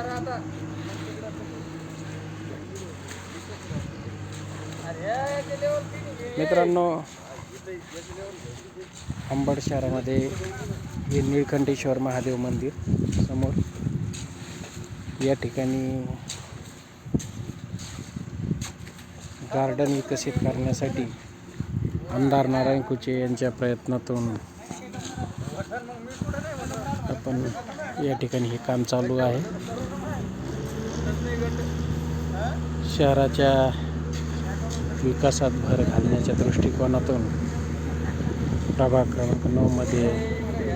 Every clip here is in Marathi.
करा आता. मित्रांनो अंबड शहरामध्ये हे निळखंडेश्वर महादेव मंदिर समोर या ठिकाणी गार्डन विकसित करण्यासाठी आमदार नारायण कुचे यांच्या प्रयत्नातून आपण या ठिकाणी हे काम चालू आहे. शहराच्या विकासात भर घालण्याच्या दृष्टिकोनातून प्रभाग क्रमांक नऊमध्ये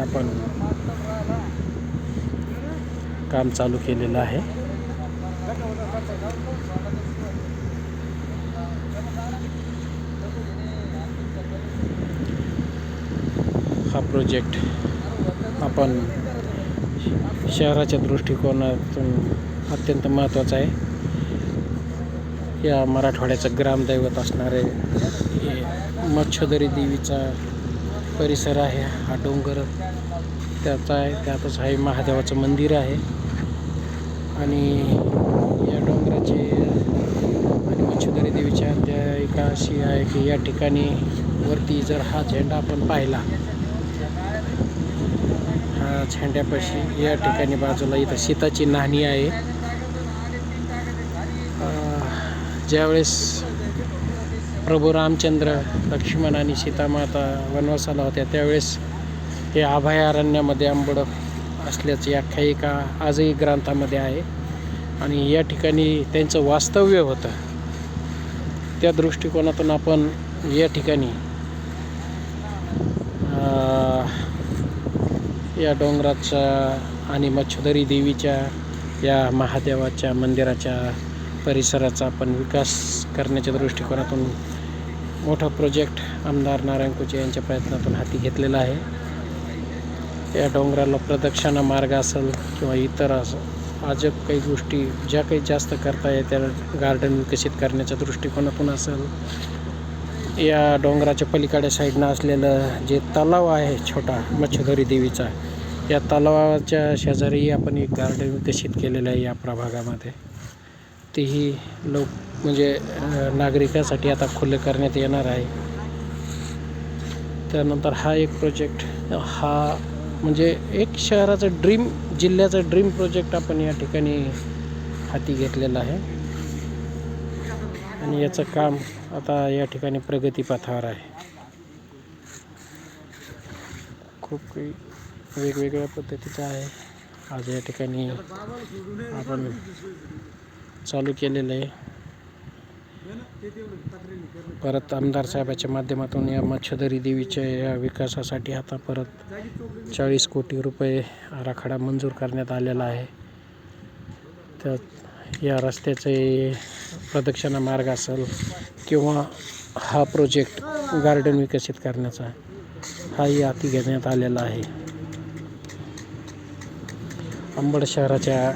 आपण काम चालू केलेलं आहे. हा प्रोजेक्ट आपण शहराच्या दृष्टिकोनातून अत्यंत महत्त्वाचं आहे. या मराठवाड्याचं ग्रामदैवत असणारे हे देवीचा परिसर आहे हा डोंगर त्याचा आहे त्यातच आहे महादेवाचं मंदिर आहे. आणि या डोंगराचे आणि मच्छदरी देवीच्या त्या एका अशी आहे की या ठिकाणी वरती जर हा झेंडा आपण पाहिला हा झेंड्यापाशी या ठिकाणी बाजूला इथं सीताची नाणी आहे. ज्यावेळेस प्रभू रामचंद्र लक्ष्मण आणि सीतामाता वनवासाला होत्या त्यावेळेस हे अभयारण्यामध्ये आंबोड असल्याची आख्यायिका आजही ग्रंथामध्ये आहे. आणि या ठिकाणी त्यांचं वास्तव्य होतं. त्या दृष्टिकोनातून आपण या ठिकाणी या डोंगराच्या आणि मच्छोदरी देवीच्या या महादेवाच्या मंदिराच्या परिसराचा आपण विकास करण्याच्या दृष्टिकोनातून मोठा प्रोजेक्ट आमदार नारायण कुचे यांच्या प्रयत्नातून हाती घेतलेला आहे. या डोंगराला प्रदक्षिणा मार्ग असेल किंवा इतर असं अजब काही गोष्टी ज्या काही जास्त करता येत्या गार्डन विकसित करण्याच्या दृष्टिकोनातून असेल. या डोंगराच्या पलीकडे साईडनं असलेलं जे तलाव आहे छोटा मच्छधरी देवीचा या तलावाच्या शेजारी आपण एक गार्डन विकसित केलेलं आहे या प्रभागामध्ये. तेही लोक म्हणजे नागरिकासाठी आता खुलं करण्यात येणार आहे. त्यानंतर हा एक प्रोजेक्ट हा म्हणजे एक शहराचं ड्रीम जिल्ह्याचं ड्रीम प्रोजेक्ट आपण या ठिकाणी हाती घेतलेला आहे. आणि याचं काम आता या ठिकाणी प्रगतीपथावर आहे. खूप काही वेगवेगळ्या पद्धतीचं आहे. आज या ठिकाणी आपण चालू केलेलं आहे. परत आमदार साहेबाच्या माध्यमातून या मच्छदरी देवीच्या या विकासासाठी आता परत चाळीस कोटी रुपये आराखडा मंजूर करण्यात आलेला आहे. त्यात या रस्त्याचे प्रदक्षिणा मार्ग असेल किंवा हा प्रोजेक्ट गार्डन विकसित करण्याचा हाही हाती घेण्यात आलेला आहे. अंबड शहराच्या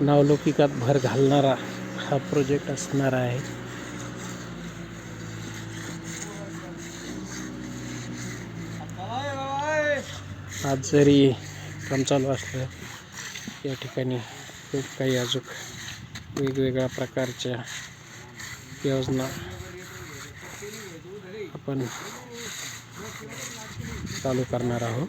नावलौकिकात भर घालणारा हा प्रोजेक्ट असणार आहे. आज जरी काम चालू असलं, या ठिकाणी खूप काही अजून वेगवेगळ्या प्रकारच्या योजना आपण चालू करणार आहोत.